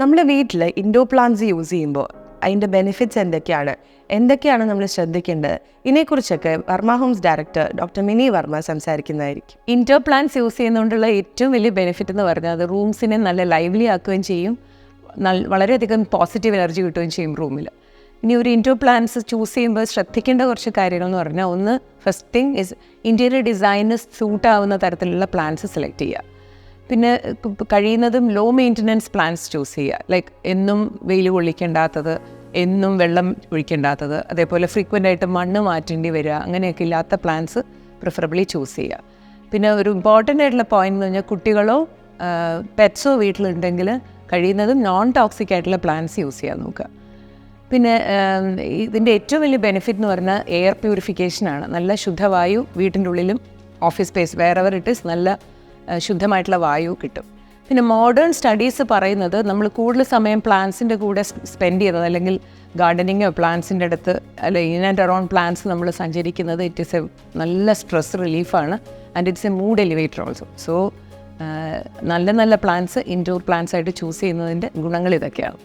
നമ്മുടെ വീട്ടിൽ indoor plants use ചെയ്യുമ്പോൾ അതിന്റെ ബെനിഫിറ്റ്സ് എന്തൊക്കെയാണ്? എന്തൊക്കെയാണ് നമ്മൾ ശ്രദ്ധിക്കേണ്ടത്? ഇതിനെക്കുറിച്ചൊക്കെ Varma homes director doctor Mini Varma സംസാരിക്കുന്നതായിരിക്കും. Indoor plants use ചെയ്യുന്നതുകൊണ്ടുള്ള ഏറ്റവും വലിയ ബെനിഫിറ്റ് എന്ന് പറഞ്ഞാൽ അത് റൂംസിനെ നല്ല ലൈവ്ലി ആക്കുകയും ചെയ്യും. വളരെയധികം പോസിറ്റീവ് എനർജി കിട്ടുകയും ചെയ്യും റൂമിൽ ഇനി ഒരു ഇൻഡോർ പ്ലാന്റ്സ് ചൂസ് ചെയ്യുമ്പോൾ ശ്രദ്ധിക്കേണ്ട കുറച്ച് കാര്യങ്ങൾ എന്ന് പറഞ്ഞാൽ ഒന്ന് ഫസ്റ്റ് തിങ് ഇസ് ഇന്റീരിയർ ഡിസൈനിന് സൂട്ട് ആവുന്ന തരത്തിലുള്ള പ്ലാന്റ്സ് സെലക്ട് ചെയ്യുക. പിന്നെ കഴിയുന്നതും ലോ മെയിന്റനൻസ് പ്ലാൻസ് ചൂസ് ചെയ്യുക. ലൈക്ക് എന്നും വെയിൽ കൊള്ളിക്കേണ്ടാത്തത് എന്നും വെള്ളം ഒഴിക്കേണ്ടാത്തത് അതേപോലെ ഫ്രീക്വന്റ് ആയിട്ട് മണ്ണ് മാറ്റേണ്ടി വരിക അങ്ങനെയൊക്കെ ഇല്ലാത്ത പ്ലാൻസ് പ്രിഫറബിളി ചൂസ് ചെയ്യുക. പിന്നെ ഒരു ഇമ്പോർട്ടന്റ് ആയിട്ടുള്ള പോയിന്റ് എന്ന് പറഞ്ഞാൽ കുട്ടികളോ പെറ്റ്സോ വീട്ടിലുണ്ടെങ്കിൽ കഴിയുന്നതും നോൺ ടോക്സിക് ആയിട്ടുള്ള പ്ലാൻസ് യൂസ് ചെയ്യാൻ നോക്കുക. പിന്നെ ഇതിന്റെ ഏറ്റവും വലിയ ബെനിഫിറ്റ് എന്ന് പറഞ്ഞാൽ എയർ പ്യൂരിഫിക്കേഷനാണ് നല്ല ശുദ്ധവായു വീട്ടിന്റെ ഉള്ളിലും ഓഫീസ് സ്പേസ് വേറെ ഇറ്റ് ഈസ് നല്ല ശുദ്ധമായിട്ടുള്ള വായു കിട്ടും. പിന്നെ മോഡേൺ സ്റ്റഡീസ് പറയുന്നത് നമ്മൾ കൂടുതൽ സമയം പ്ലാന്റ്സിന്റെ കൂടെ സ്പെൻഡ് ചെയ്യുന്നത് അല്ലെങ്കിൽ ഗാർഡനിങ്ങോ പ്ലാന്റ്സിന്റെ അടുത്ത് അല്ലെ ഇൻ ആൻഡ് അറൗണ്ട് പ്ലാന്റ്സ് നമ്മൾ സഞ്ചരിക്കുന്നത് ഇറ്റ് ഇസ് എ നല്ല stress റിലീഫാണ് and it's a mood elevator also so നല്ല നല്ല പ്ലാന്റ്സ് ഇൻഡോർ പ്ലാന്റ്സ് ആയിട്ട് ചൂസ് ചെയ്യുന്നതിന്റെ ഗുണങ്ങൾ ഇതൊക്കെയാണ്.